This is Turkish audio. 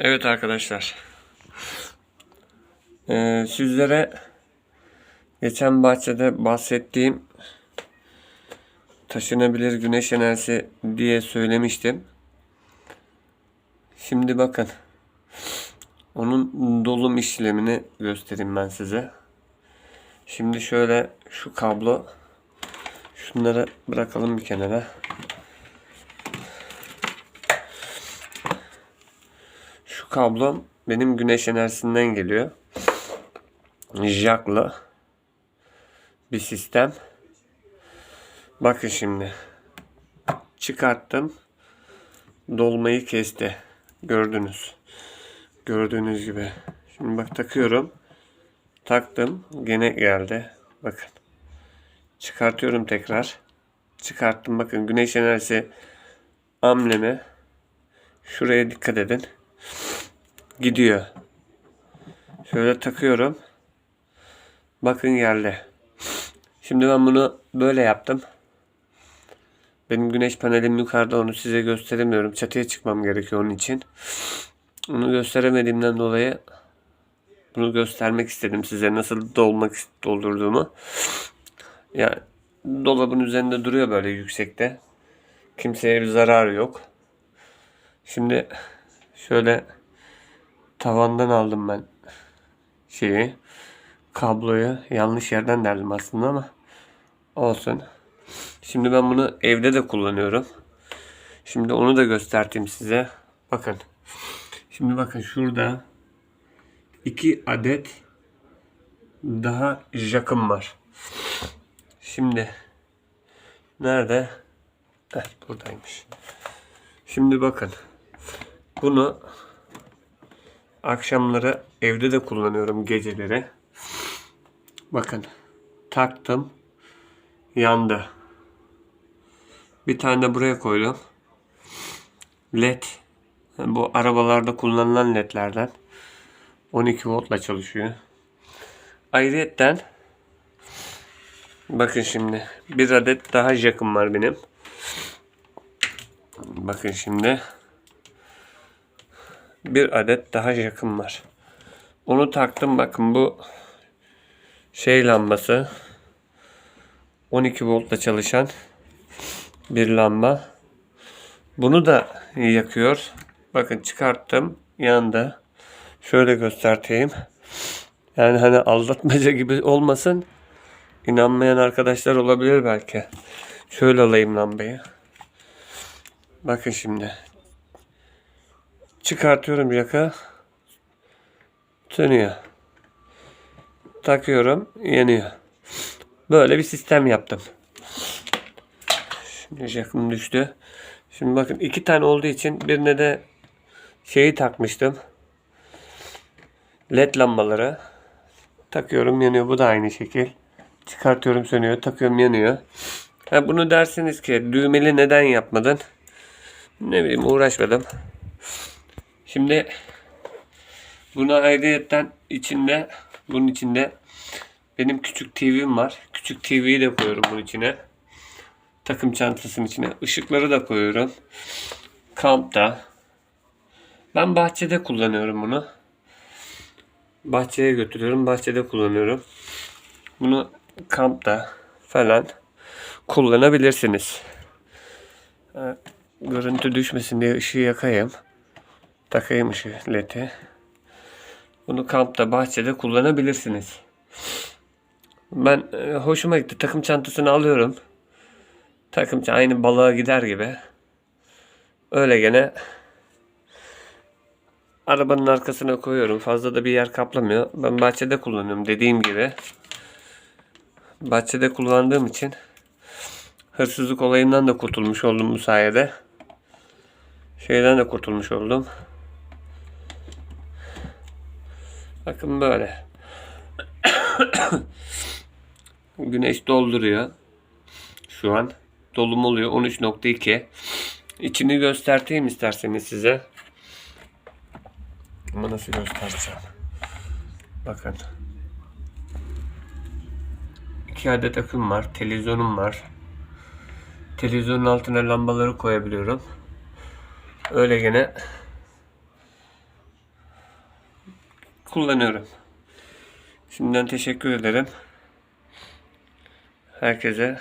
Evet arkadaşlar. Ee, sizlere geçen bahçede bahsettiğim taşınabilir güneş enerjisi diye söylemiştim. Şimdi bakın. Onun dolum işlemini göstereyim ben size. Şimdi şöyle şu kablo şunları bırakalım bir kenara. Şu kablom benim güneş enerjisinden geliyor. Jack'la bir sistem. Bakın şimdi. Çıkarttım. Dolmayı kesti. Gördünüz. Gördüğünüz gibi. Şimdi bak takıyorum. Taktım. Gene geldi. Bakın. Çıkartıyorum tekrar. Çıkarttım. Bakın güneş enerjisi amblemi. Şuraya dikkat edin. Gidiyor. Şöyle takıyorum. Bakın geldi. Şimdi ben bunu böyle yaptım. Benim güneş panelim yukarıda onu size gösteremiyorum. Çatıya çıkmam gerekiyor onun için. Onu gösteremediğimden dolayı bunu göstermek istedim size nasıl dolmak doldurduğumu. Ya dolabın üzerinde duruyor böyle yüksekte. Kimseye bir zararı yok. Şimdi şöyle tavandan aldım ben şeyi kabloyu yanlış yerden derdim aslında ama olsun. Şimdi ben bunu evde de kullanıyorum. Şimdi onu da göstereyim size. Bakın. Şimdi bakın şurada iki adet daha jakım var. Şimdi nerede? Heh, buradaymış. Şimdi bakın. Bunu akşamları evde de kullanıyorum geceleri. Bakın. Taktım. Yandı. Bir tane de buraya koydum. LED. Bu arabalarda kullanılan ledlerden. 12 voltla çalışıyor. Ayrıyetten bakın şimdi bir adet daha jackım var benim. Bakın şimdi bir adet daha jackım var. Onu taktım bakın bu şey lambası 12 voltla çalışan bir lamba. Bunu da yakıyor. Bakın çıkarttım. Yandı. Şöyle göstereyim. Yani hani aldatmaca gibi olmasın. İnanmayan arkadaşlar olabilir belki. Şöyle alayım lambayı. Bakın şimdi. Çıkartıyorum yaka. Sönüyor. Takıyorum. Yanıyor. Böyle bir sistem yaptım. Şimdi jakım düştü. Şimdi bakın iki tane olduğu için birine de şeyi takmıştım. LED lambaları. Takıyorum yanıyor. Bu da aynı şekil. Çıkartıyorum sönüyor. Takıyorum yanıyor. Ha bunu dersiniz ki düğmeli neden yapmadın? Ne bileyim uğraşmadım. Şimdi buna ayrıyetten içinde bunun içinde benim küçük TV'm var. Küçük TV'yi de koyuyorum bunun içine. Takım çantasının içine. Işıkları da koyuyorum. Kampta. Ben bahçede kullanıyorum bunu. Bahçeye götürüyorum. Bahçede kullanıyorum. Bunu kampta falan kullanabilirsiniz. Görüntü düşmesin diye ışığı yakayım. Takayım ışığı ledi. Bunu kampta, bahçede kullanabilirsiniz. Ben e, hoşuma gitti. Takım çantasını alıyorum. Takım aynı balığa gider gibi. Öyle gene arabanın arkasına koyuyorum. Fazla da bir yer kaplamıyor. Ben bahçede kullanıyorum dediğim gibi. Bahçede kullandığım için hırsızlık olayından da kurtulmuş oldum bu sayede. Şeyden de kurtulmuş oldum. Bakın böyle. Güneş dolduruyor. Şu an dolum oluyor 13.2. İçini göstereyim isterseniz size. Ama nasıl göstereceğim? Bakın. İki adet akım var. Televizyonum var. Televizyonun altına lambaları koyabiliyorum. Öyle gene kullanıyorum. Şimdiden teşekkür ederim. Herkese